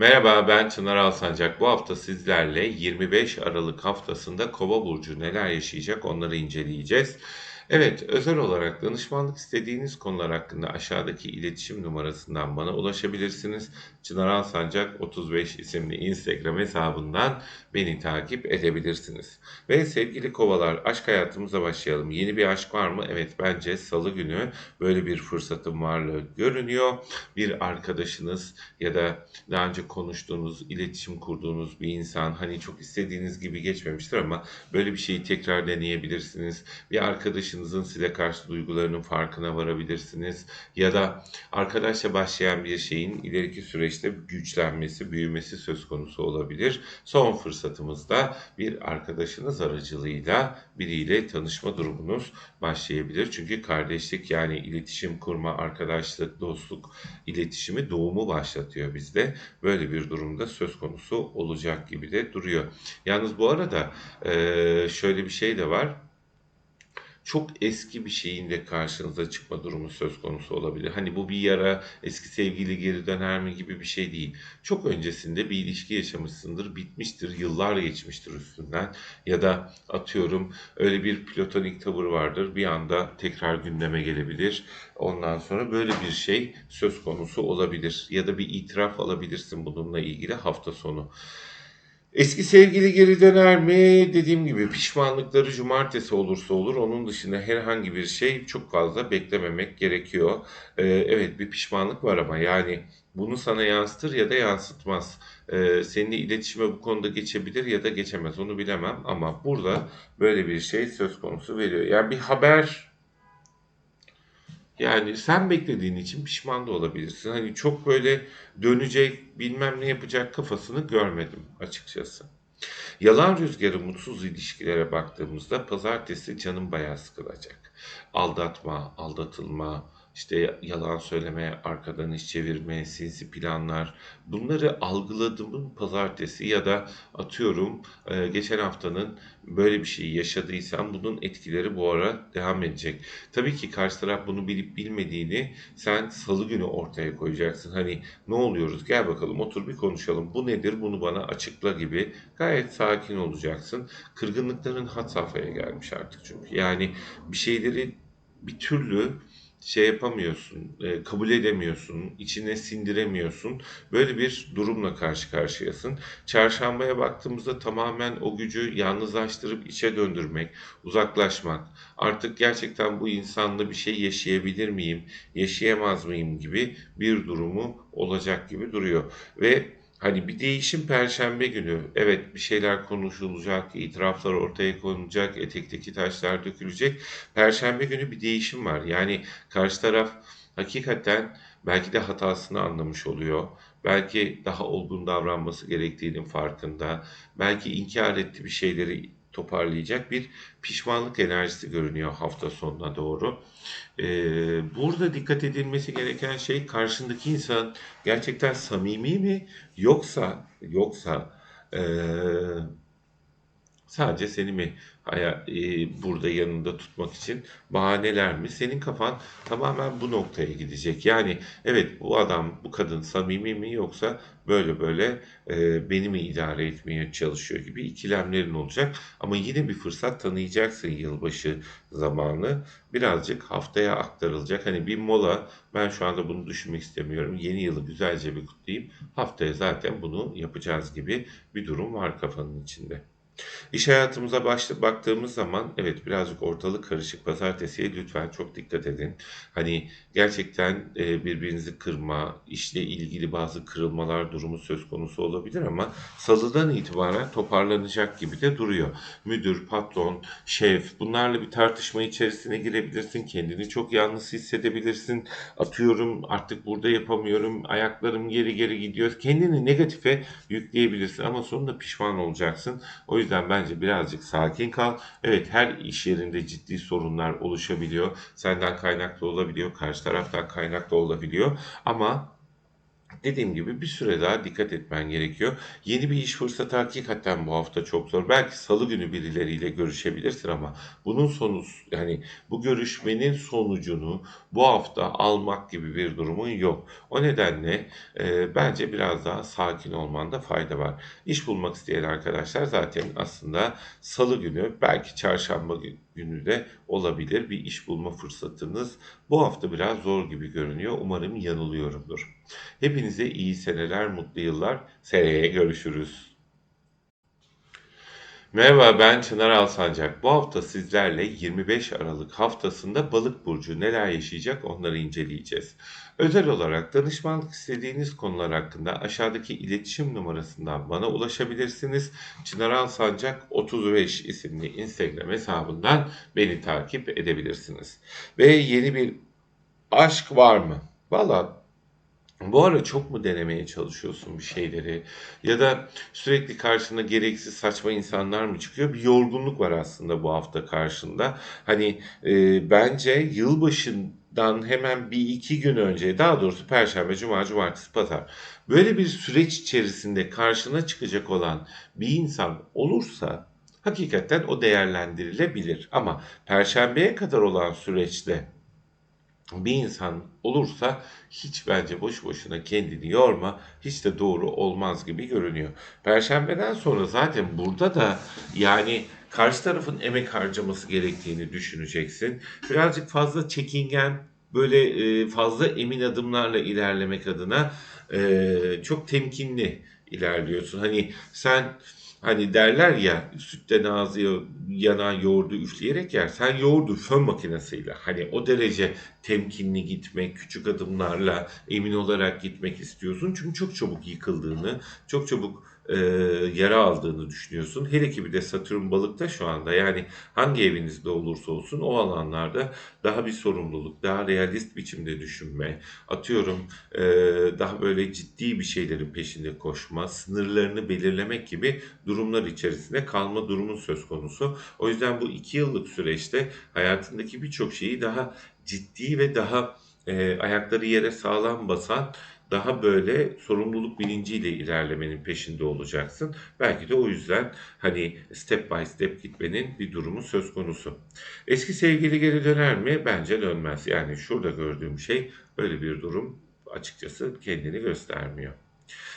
Merhaba ben Çınar Alsancak. Bu hafta sizlerle 25 Aralık haftasında Kova burcu neler yaşayacak onları inceleyeceğiz. Evet, özel olarak danışmanlık istediğiniz konular hakkında aşağıdaki iletişim numarasından bana ulaşabilirsiniz. Çınar Alsancak 35 isimli Instagram hesabından beni takip edebilirsiniz. Ve sevgili kovalar aşk hayatımıza başlayalım. Yeni bir aşk var mı? Evet bence salı günü böyle bir fırsatın varlığı görünüyor. Bir arkadaşınız ya da daha önce konuştuğunuz, iletişim kurduğunuz bir insan hani çok istediğiniz gibi geçmemiştir ama böyle bir şeyi tekrar deneyebilirsiniz. Bir arkadaşınızın size karşı duygularının farkına varabilirsiniz. Ya da arkadaşla başlayan bir şeyin ileriki süreçte güçlenmesi, büyümesi söz konusu olabilir. Son fırsatımızda bir arkadaşınız aracılığıyla biriyle tanışma durumunuz başlayabilir. Çünkü kardeşlik yani iletişim kurma, arkadaşlık, dostluk iletişimi doğumu başlatıyor bizde. Böyle bir durumda söz konusu olacak gibi de duruyor. Yalnız bu arada şöyle bir şey de var. Çok eski bir şeyin de karşınıza çıkma durumu söz konusu olabilir. Hani bu bir yara, eski sevgili geri döner mi gibi bir şey değil. Çok öncesinde bir ilişki yaşamışsındır, bitmiştir, yıllar geçmiştir üstünden. Ya da atıyorum öyle bir platonik tavır vardır, bir anda tekrar gündeme gelebilir. Ondan sonra böyle bir şey söz konusu olabilir. Ya da bir itiraf alabilirsin bununla ilgili hafta sonu. Eski sevgili geri döner mi? Dediğim gibi pişmanlıkları cumartesi olursa olur. Onun dışında herhangi bir şey çok fazla beklememek gerekiyor. Ee, evet bir pişmanlık var ama yani bunu sana yansıtır ya da yansıtmaz. Ee, seninle iletişime bu konuda geçebilir ya da geçemez onu bilemem ama burada böyle bir şey söz konusu veriyor. Yani bir haber yani sen beklediğin için pişman da olabilirsin. Hani çok böyle dönecek, bilmem ne yapacak kafasını görmedim açıkçası. Yalan rüzgarı mutsuz ilişkilere baktığımızda pazartesi canım bayağı sıkılacak. Aldatma, aldatılma, işte yalan söyleme, arkadan iş çevirme, sinsi planlar. Bunları algıladığımın pazartesi ya da atıyorum e, geçen haftanın böyle bir şeyi yaşadıysam bunun etkileri bu ara devam edecek. Tabii ki karşı taraf bunu bilip bilmediğini sen salı günü ortaya koyacaksın. Hani ne oluyoruz gel bakalım otur bir konuşalım. Bu nedir bunu bana açıkla gibi gayet sakin olacaksın. Kırgınlıkların had safhaya gelmiş artık çünkü. Yani bir şeyleri bir türlü şey yapamıyorsun, e, kabul edemiyorsun, içine sindiremiyorsun. Böyle bir durumla karşı karşıyasın. Çarşambaya baktığımızda tamamen o gücü yalnızlaştırıp içe döndürmek, uzaklaşmak, artık gerçekten bu insanla bir şey yaşayabilir miyim, yaşayamaz mıyım gibi bir durumu olacak gibi duruyor. Ve Hani bir değişim Perşembe günü. Evet bir şeyler konuşulacak, itiraflar ortaya konulacak, etekteki taşlar dökülecek. Perşembe günü bir değişim var. Yani karşı taraf hakikaten belki de hatasını anlamış oluyor. Belki daha olgun davranması gerektiğinin farkında. Belki inkar etti bir şeyleri toparlayacak bir pişmanlık enerjisi görünüyor hafta sonuna doğru. Ee, burada dikkat edilmesi gereken şey karşındaki insan gerçekten samimi mi yoksa yoksa ee, Sadece seni mi e, burada yanında tutmak için bahaneler mi? Senin kafan tamamen bu noktaya gidecek. Yani evet bu adam, bu kadın samimi mi yoksa böyle böyle e, beni mi idare etmeye çalışıyor gibi ikilemlerin olacak. Ama yine bir fırsat tanıyacaksın yılbaşı zamanı. Birazcık haftaya aktarılacak. Hani bir mola ben şu anda bunu düşünmek istemiyorum. Yeni yılı güzelce bir kutlayayım. Haftaya zaten bunu yapacağız gibi bir durum var kafanın içinde. İş hayatımıza başla baktığımız zaman evet birazcık ortalık karışık. Pazartesiye lütfen çok dikkat edin. Hani gerçekten e, birbirinizi kırma, işle ilgili bazı kırılmalar durumu söz konusu olabilir ama salıdan itibaren toparlanacak gibi de duruyor. Müdür, patron, şef bunlarla bir tartışma içerisine girebilirsin. Kendini çok yalnız hissedebilirsin. Atıyorum artık burada yapamıyorum. Ayaklarım geri geri gidiyor. Kendini negatife yükleyebilirsin ama sonunda pişman olacaksın. O yüzden bence birazcık sakin kal. Evet her iş yerinde ciddi sorunlar oluşabiliyor. Senden kaynaklı olabiliyor, karşı taraftan kaynaklı olabiliyor. Ama Dediğim gibi bir süre daha dikkat etmen gerekiyor. Yeni bir iş fırsatı hakikaten bu hafta çok zor. Belki salı günü birileriyle görüşebilirsin ama bunun sonu yani bu görüşmenin sonucunu bu hafta almak gibi bir durumun yok. O nedenle e, bence biraz daha sakin olmanda fayda var. İş bulmak isteyen arkadaşlar zaten aslında salı günü belki çarşamba günü de olabilir bir iş bulma fırsatınız. Bu hafta biraz zor gibi görünüyor. Umarım yanılıyorumdur. Hepinize iyi seneler, mutlu yıllar. Seneye görüşürüz. Merhaba ben Çınar Alsancak. Bu hafta sizlerle 25 Aralık haftasında Balık burcu neler yaşayacak onları inceleyeceğiz. Özel olarak danışmanlık istediğiniz konular hakkında aşağıdaki iletişim numarasından bana ulaşabilirsiniz. Çınar Alsancak 35 isimli Instagram hesabından beni takip edebilirsiniz. Ve yeni bir aşk var mı? Valla bu ara çok mu denemeye çalışıyorsun bir şeyleri ya da sürekli karşına gereksiz saçma insanlar mı çıkıyor? Bir yorgunluk var aslında bu hafta karşında. Hani e, bence yılbaşından hemen bir iki gün önce daha doğrusu Perşembe, Cuma, Cumartesi, Pazar böyle bir süreç içerisinde karşına çıkacak olan bir insan olursa hakikaten o değerlendirilebilir. Ama Perşembeye kadar olan süreçte bir insan olursa hiç bence boş boşuna kendini yorma. Hiç de doğru olmaz gibi görünüyor. Perşembeden sonra zaten burada da yani karşı tarafın emek harcaması gerektiğini düşüneceksin. Birazcık fazla çekingen, böyle e, fazla emin adımlarla ilerlemek adına e, çok temkinli ilerliyorsun. Hani sen Hani derler ya sütten ağzı yanan yoğurdu üfleyerek yer. Sen yoğurdu fön makinesiyle hani o derece temkinli gitmek, küçük adımlarla emin olarak gitmek istiyorsun. Çünkü çok çabuk yıkıldığını, çok çabuk e, yara aldığını düşünüyorsun. Hele ki bir de Satürn balıkta şu anda yani hangi evinizde olursa olsun o alanlarda daha bir sorumluluk, daha realist biçimde düşünme, atıyorum e, daha böyle ciddi bir şeylerin peşinde koşma, sınırlarını belirlemek gibi durumlar içerisinde kalma durumun söz konusu. O yüzden bu iki yıllık süreçte hayatındaki birçok şeyi daha ciddi ve daha e, ayakları yere sağlam basan daha böyle sorumluluk bilinciyle ilerlemenin peşinde olacaksın. Belki de o yüzden hani step by step gitmenin bir durumu söz konusu. Eski sevgili geri döner mi? Bence dönmez. Yani şurada gördüğüm şey öyle bir durum açıkçası kendini göstermiyor.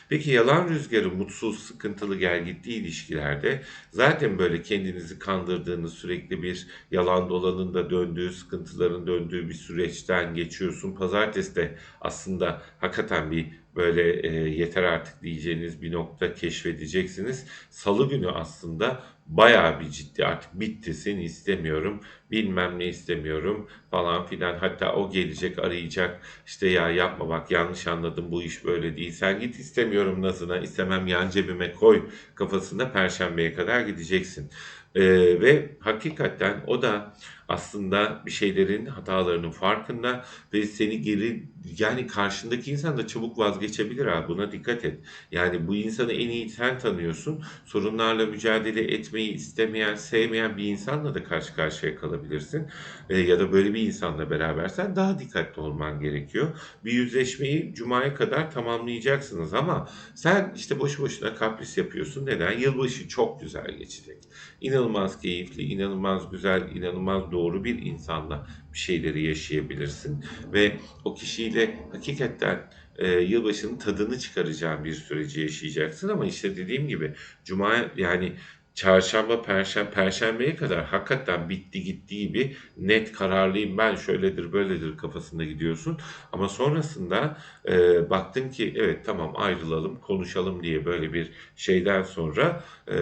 Peki yalan rüzgarı mutsuz, sıkıntılı, gelgitli ilişkilerde zaten böyle kendinizi kandırdığınız sürekli bir yalan dolanın da döndüğü, sıkıntıların döndüğü bir süreçten geçiyorsun. Pazartesi de aslında hakikaten bir böyle e, yeter artık diyeceğiniz bir nokta keşfedeceksiniz. Salı günü aslında bayağı bir ciddi artık bitti seni istemiyorum bilmem ne istemiyorum falan filan hatta o gelecek arayacak işte ya yapma bak yanlış anladım bu iş böyle değil sen git istemiyorum nazına istemem yan cebime koy kafasında perşembeye kadar gideceksin. Ee, ve hakikaten o da aslında bir şeylerin hatalarının farkında ve seni geri yani karşındaki insan da çabuk vazgeçebilir abi buna dikkat et. Yani bu insanı en iyi sen tanıyorsun. Sorunlarla mücadele etmeyi istemeyen, sevmeyen bir insanla da karşı karşıya kalabilirsin. E, ya da böyle bir insanla berabersen daha dikkatli olman gerekiyor. Bir yüzleşmeyi cumaya kadar tamamlayacaksınız ama sen işte boş boşuna kapris yapıyorsun. Neden? Yılbaşı çok güzel geçecek. İnanılmaz keyifli, inanılmaz güzel, inanılmaz doğru bir insanla bir şeyleri yaşayabilirsin ve o kişiyle hakikaten e, yılbaşının tadını çıkaracağın bir süreci yaşayacaksın ama işte dediğim gibi cuma yani çarşamba, perşembe, perşembeye kadar hakikaten bitti gittiği bir net kararlıyım ben şöyledir böyledir kafasında gidiyorsun. Ama sonrasında e, baktın ki evet tamam ayrılalım konuşalım diye böyle bir şeyden sonra e,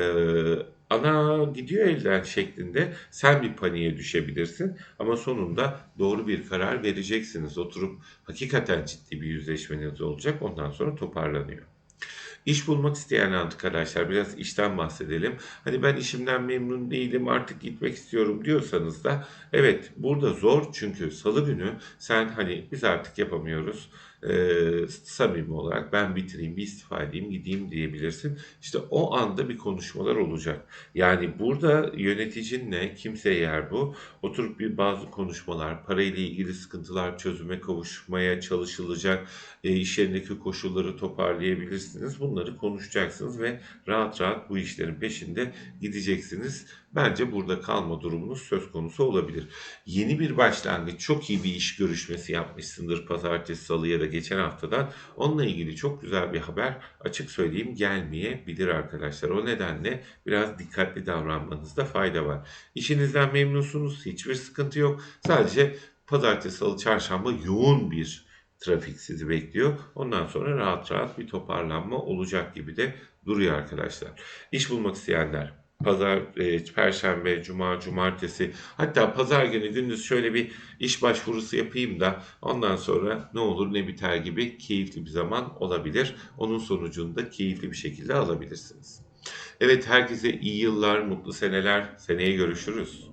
ana gidiyor elden şeklinde sen bir paniğe düşebilirsin. Ama sonunda doğru bir karar vereceksiniz. Oturup hakikaten ciddi bir yüzleşmeniz olacak. Ondan sonra toparlanıyor. İş bulmak isteyen arkadaşlar biraz işten bahsedelim. Hani ben işimden memnun değilim artık gitmek istiyorum diyorsanız da evet burada zor çünkü salı günü sen hani biz artık yapamıyoruz eee, samimi olarak ben bitireyim, bir istifa edeyim, gideyim diyebilirsin. İşte o anda bir konuşmalar olacak. Yani burada yöneticinle kimseye yer bu. Oturup bir bazı konuşmalar, parayla ilgili sıkıntılar çözüme kavuşmaya çalışılacak, eee, iş yerindeki koşulları toparlayabilirsiniz. Bunları konuşacaksınız ve rahat rahat bu işlerin peşinde gideceksiniz. Bence burada kalma durumunuz söz konusu olabilir. Yeni bir başlangıç, çok iyi bir iş görüşmesi yapmışsındır pazartesi, salı ya da geçen haftadan. Onunla ilgili çok güzel bir haber açık söyleyeyim gelmeyebilir arkadaşlar. O nedenle biraz dikkatli davranmanızda fayda var. İşinizden memnunsunuz, hiçbir sıkıntı yok. Sadece pazartesi, salı, çarşamba yoğun bir trafik sizi bekliyor. Ondan sonra rahat rahat bir toparlanma olacak gibi de duruyor arkadaşlar. İş bulmak isteyenler pazar, e, perşembe, cuma, cumartesi hatta pazar günü gündüz şöyle bir iş başvurusu yapayım da ondan sonra ne olur ne biter gibi keyifli bir zaman olabilir. Onun sonucunu da keyifli bir şekilde alabilirsiniz. Evet herkese iyi yıllar, mutlu seneler. Seneye görüşürüz.